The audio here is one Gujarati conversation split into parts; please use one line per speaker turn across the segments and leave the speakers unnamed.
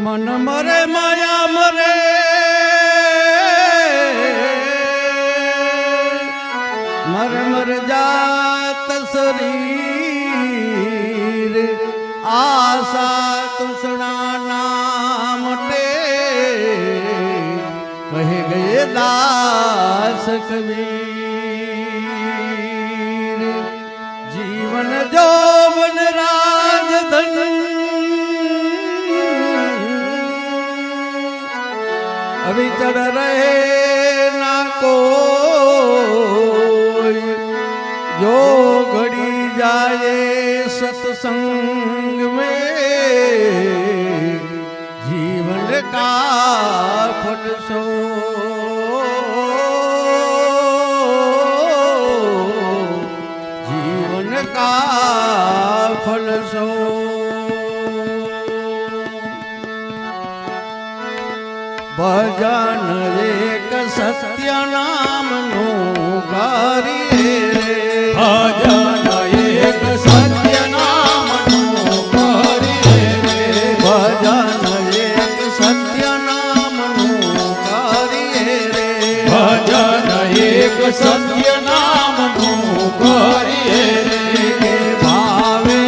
મન મરે, માયા મરે. મર મર જાત શરીર. આશા તૃષ્ણા નામ ટે કહે, ગયે દાસ કબીર ચડ રહે ના કોઈ. જો ઘડી જાય સત્સંગ
મે, જીવન
કા
ફટસો જીવન
કા ફલસો ભજન એક સત્ય નામનું રે
ભજન એક સત્ય નામનું
કરીએ. ભજન એક સત્ય નામનું ગારી રે
ભજન એક સત્ય નામનું કરીએ
રે. ભાવે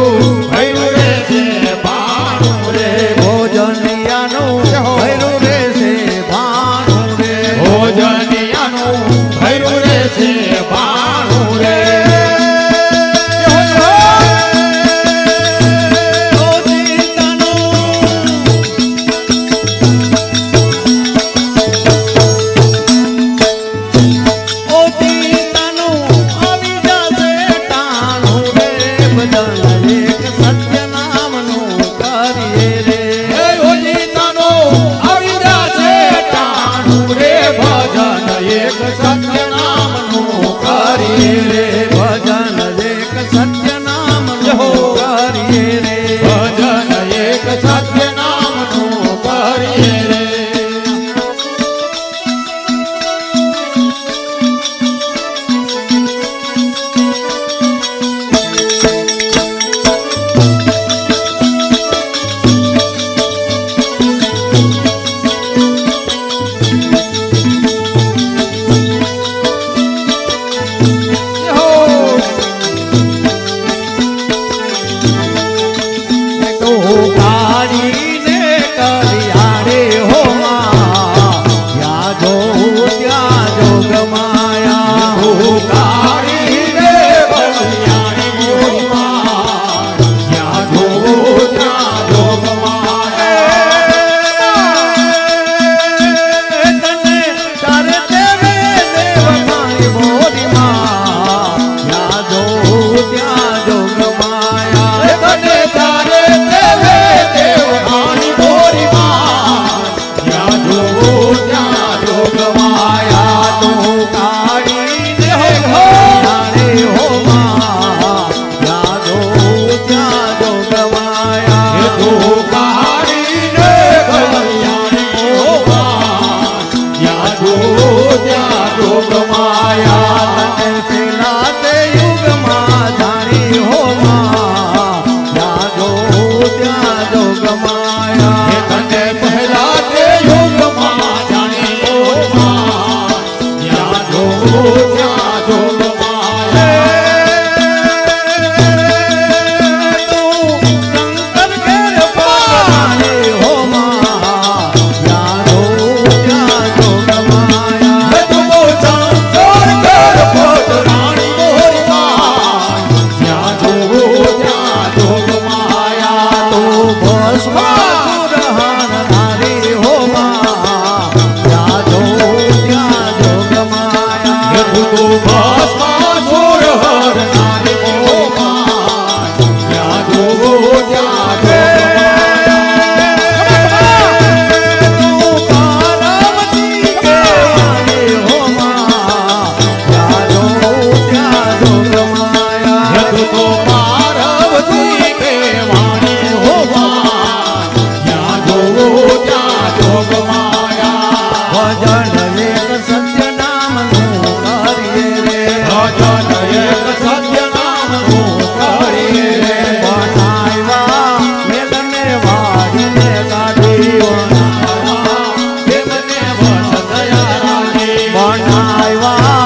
Oh. வாழ்வா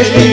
Desde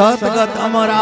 દ્વારિકાધીશ કી